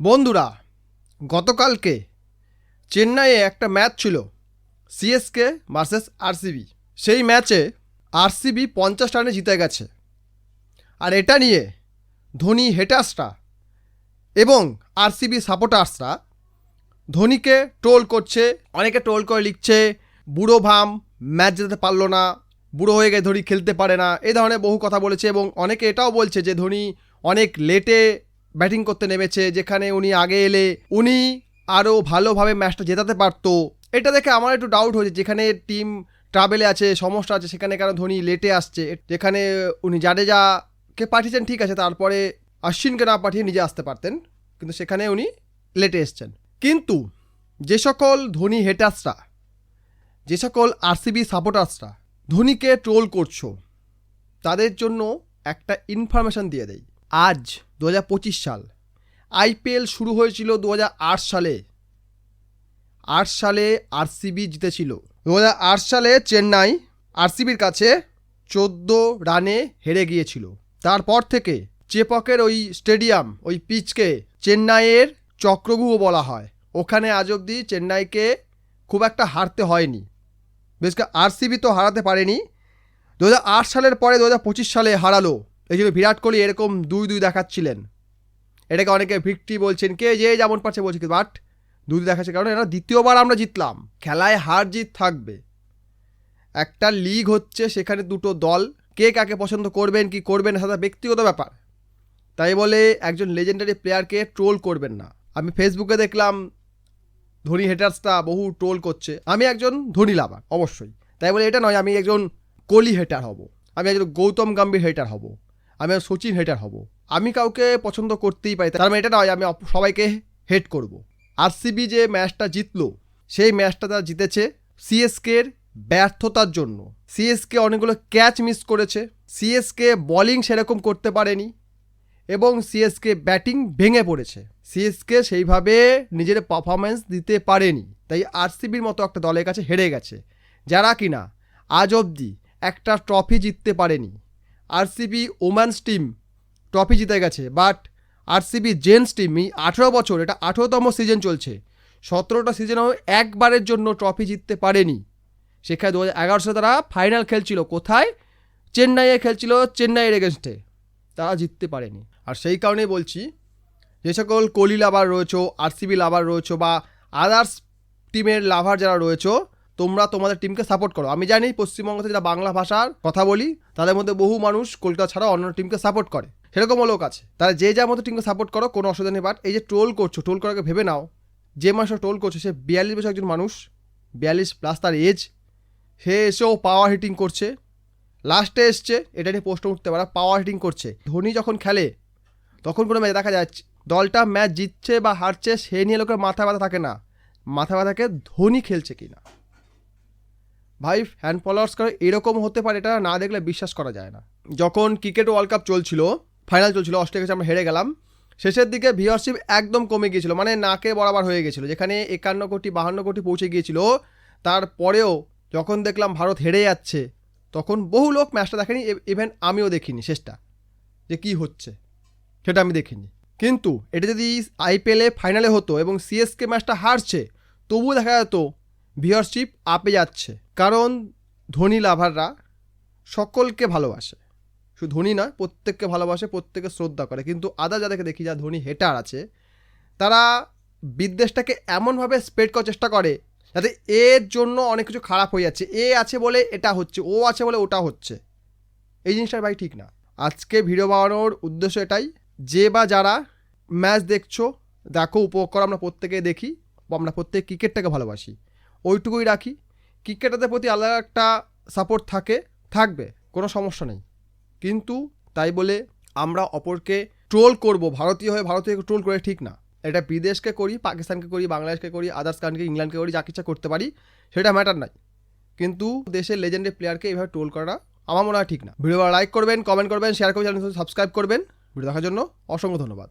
বন্ধুরা, গতকালকে চেন্নাইয়ে একটা ম্যাচ ছিল সিএসকে ভার্সেস আরসিবি সেই ম্যাচে আরসিবি পঞ্চাশ রানে জিতে গেছে। আর এটা নিয়ে ধোনি হেটার্সরা এবং আরসিবি সাপোর্টার্সরা ধোনিকে ট্রোল করছে, অনেকে ট্রোল করে লিখছে, বুড়ো ভাম, ম্যাচ যেতে পারল না, বুড়ো হয়ে গিয়ে ধোনি খেলতে পারে না। এই ধরনের বহু কথা বলেছে এবং অনেকে এটাও বলছে যে ধোনি অনেক লেটে ব্যাটিং করতে নেমেছে, যেখানে উনি আগে এলে উনি আরও ভালোভাবে ম্যাচটা জেতাতে পারতো। এটা দেখে আমার একটু ডাউট হয়েছে, যেখানে টিম ট্রাভেলে আছে, সমস্যা আছে, সেখানে কেন ধোনি লেটে আসছে? যেখানে উনি জাডেজাকে পাঠিয়েছেন, ঠিক আছে, তারপরে আশ্বিনকে না পাঠিয়ে নিজে আসতে পারতেন, কিন্তু সেখানে উনি লেটে এসছেন। কিন্তু যে সকল ধোনি হেটার্সরা যে সকল আরসিবি সাপোর্টার্সরা ধোনিকে ট্রোল করছ, তাদের জন্য একটা ইনফরমেশন দিয়ে দেয় আজ দু হাজার পঁচিশ সাল। আইপিএল শুরু হয়েছিল দু হাজার আট সালে। আট সালে আরসিবি জিতেছিল। দু হাজার আট সালে চেন্নাই আরসিবির কাছে চোদ্দ রানে হেরে গিয়েছিল। তারপর থেকে চেপকের ওই স্টেডিয়াম, ওই পিচকে চেন্নাইয়ের চক্রগুহ বলা হয়। ওখানে আজ অবধি চেন্নাইকে খুব একটা হারতে হয়নি। বেশ আরসিবি তো হারাতে পারেনি। দু হাজার আট সালের পরে দু হাজার পঁচিশ সালে হারালো। এই জন্য বিরাট কোহলি এরকম দুই দুই দেখাচ্ছিলেন। এটাকে অনেকে ভিক্টি বলছেন, কে যে যেমন পারছে বলছে বাট দুই দুই দেখাচ্ছে, কারণ এটা দ্বিতীয়বার আমরা জিতলাম। খেলায় হার জিত থাকবে। একটা লিগ হচ্ছে সেখানে দুটো দল। কে কাকে পছন্দ করবেন, কি করবেন, সেটা ব্যক্তিগত ব্যাপার। তাই বলে একজন লেজেন্ডারি প্লেয়ারকে ট্রোল করবেন না। আমি ফেসবুকে দেখলাম, ধোনি হেটার্সটা বহু ট্রোল করছে। আমি একজন ধোনি লাভার অবশ্যই। তাই বলে এটা নয়, আমি একজন কোহলি হেটার হব। আমি একজন গৌতম গাম্ভীর হেটার হব। আমি সচিন হেটার হব। আমি কাউকে পছন্দ করতেই পারি, তার মানে এটা নয়, আমি সবাইকে হেট করব। আরসিবি যে ম্যাচটা জিতলো, সেই ম্যাচটা তারা জিতেছে সিএসকের ব্যর্থতার জন্য। সিএসকে অনেকগুলো ক্যাচ মিস করেছে। সিএসকে বোলিং সেরকম করতে পারেনি এবং সিএসকে ব্যাটিং ভেঙে পড়েছে। সিএসকে সেইভাবে নিজের পারফরমেন্স দিতে পারেনি। তাই আরসিবির মতো একটা দলের কাছে হেরে গেছে। যারা কিনা আজ অবধি একটা ট্রফি জিততে পারেনি। আরসিবি ওম্যান্স টিম ট্রফি জিতে গেছে, বাট আরসিবি জেন্টস টিম আঠেরো বছর, এটা আঠেরোতম সিজন চলছে। সতেরোটা সিজনেও একবারের জন্য ট্রফি জিততে পারেনি। সেখানে দু হাজার এগারো সালে তারা ফাইনাল খেলছিল। কোথায়? চেন্নাইয়ে খেলছিল চেন্নাইয়ের এগেনস্টে। তারা জিততে পারেনি। আর সেই কারণেই বলছি, যে সকল কোহলি লাভার রয়েছো, আরসিবি লাভার রয়েছো বা আদার্স টিমের লাভার যারা রয়েছো তোমরা তোমাদের টিমকে সাপোর্ট করো। আমি জানি পশ্চিমবঙ্গ থেকে বাংলা ভাষার কথা বলি, তাদের মধ্যে বহু মানুষ কলকাতা ছাড়া অন্য টিমকে সাপোর্ট করে। সেরকমও লোক আছে। তারা যে যার মতো টিমকে সাপোর্ট করো, কোনো অসুবিধা নেই। বাট এই যে ট্রোল করছ ট্রোল করাকে ভেবে নাও, যে মানুষটা ট্রোল করছে, সে বিয়াল্লিশ বছর একজন মানুষ, বিয়াল্লিশ প্লাস তার এজ সে এসেও পাওয়ার হিটিং করছে। লাস্টে এসছে, এটা নিয়ে পোস্ট উঠতে পারে পাওয়ার হিটিং করছে। ধোনি যখন খেলে, তখন কোনো ম্যাচ দেখা যাচ্ছে, দলটা ম্যাচ জিতছে বা হারছে, সে নিয়ে লোকের মাথা ব্যথা থাকে না। মাথা ব্যথাকে ধোনি খেলছে কি না ভাই ফ্যান ফলোয়ার্স করে এরকম হতে পারে, এটা না দেখলে বিশ্বাস করা যায় না। যখন ক্রিকেট ওয়ার্ল্ড কাপ চলছিল ফাইনাল চলছিল, অস্ট্রেলিয়া কাছে আমরা হেরে গেলাম, শেষের দিকে ভিওরশিপ একদম কমে গিয়েছিল মানে নাকে বরাবর হয়ে গেছিল যেখানে একান্ন কোটি, বাহান্ন কোটি পৌঁছে গিয়েছিল। তারপরেও যখন দেখলাম ভারত হেরে যাচ্ছে, তখন বহু লোক ম্যাচটা দেখেনি ইভেন আমিও দেখিনি শেষটা, যে কি হচ্ছে, সেটা আমি দেখিনি। কিন্তু এটা যদি আইপিএলে ফাইনালে হতো এবং সিএসকে ম্যাচটা হারছে, তবুও দেখা যেত ভিওরশিপ আপে যাচ্ছে, কারণ ধোনি লাভাররা সকলকে ভালোবাসে। শুধু ধোনি নয়, প্রত্যেককে ভালোবাসে, প্রত্যেকে শ্রদ্ধা করে। কিন্তু আদা যাদেরকে দেখি যা ধোনি হেটার আছে, তারা বিদ্বেষটাকে এমনভাবে স্প্রেড করার চেষ্টা করে, যাতে এর জন্য অনেক কিছু খারাপ হয়ে যাচ্ছে। এ আছে বলে এটা হচ্ছে, ও আছে বলে ওটা হচ্ছে। এই জিনিসটা ভাই ঠিক না। আজকে ভিডিও বানানোর উদ্দেশ্য এটাই, যে বা যারা ম্যাচ দেখছ, দেখো, উপভোগ করো, আমরা প্রত্যেকে দেখি আমরা প্রত্যেক ক্রিকেটটাকে ভালোবাসি। ওইটুকুই রাখি। ক্রিকেটারদের প্রতি আলাদা একটা সাপোর্ট থাকে, থাকবে, কোনো সমস্যা নেই। কিন্তু তাই বলে আমরা অপরকে ট্রোল করব, ভারতীয় হয়ে ভারতীয়কে ট্রোল করে ঠিক না। এটা বিদেশকে করি, পাকিস্তানকে করি, বাংলাদেশকে করি আদার্স কান্ট্রি ইংল্যান্ডকে করি, যা কিছু করতে পারি, সেটা ম্যাটার নাই। কিন্তু দেশের লেজেন্ডের প্লেয়ারকে এইভাবে ট্রোল করাটা আমার মনে হয় ঠিক না। ভিডিও লাইক করবেন কমেন্ট করবেন শেয়ার করবেন সাবস্ক্রাইব করবেন। ভিডিও দেখার জন্য অসংখ্য ধন্যবাদ।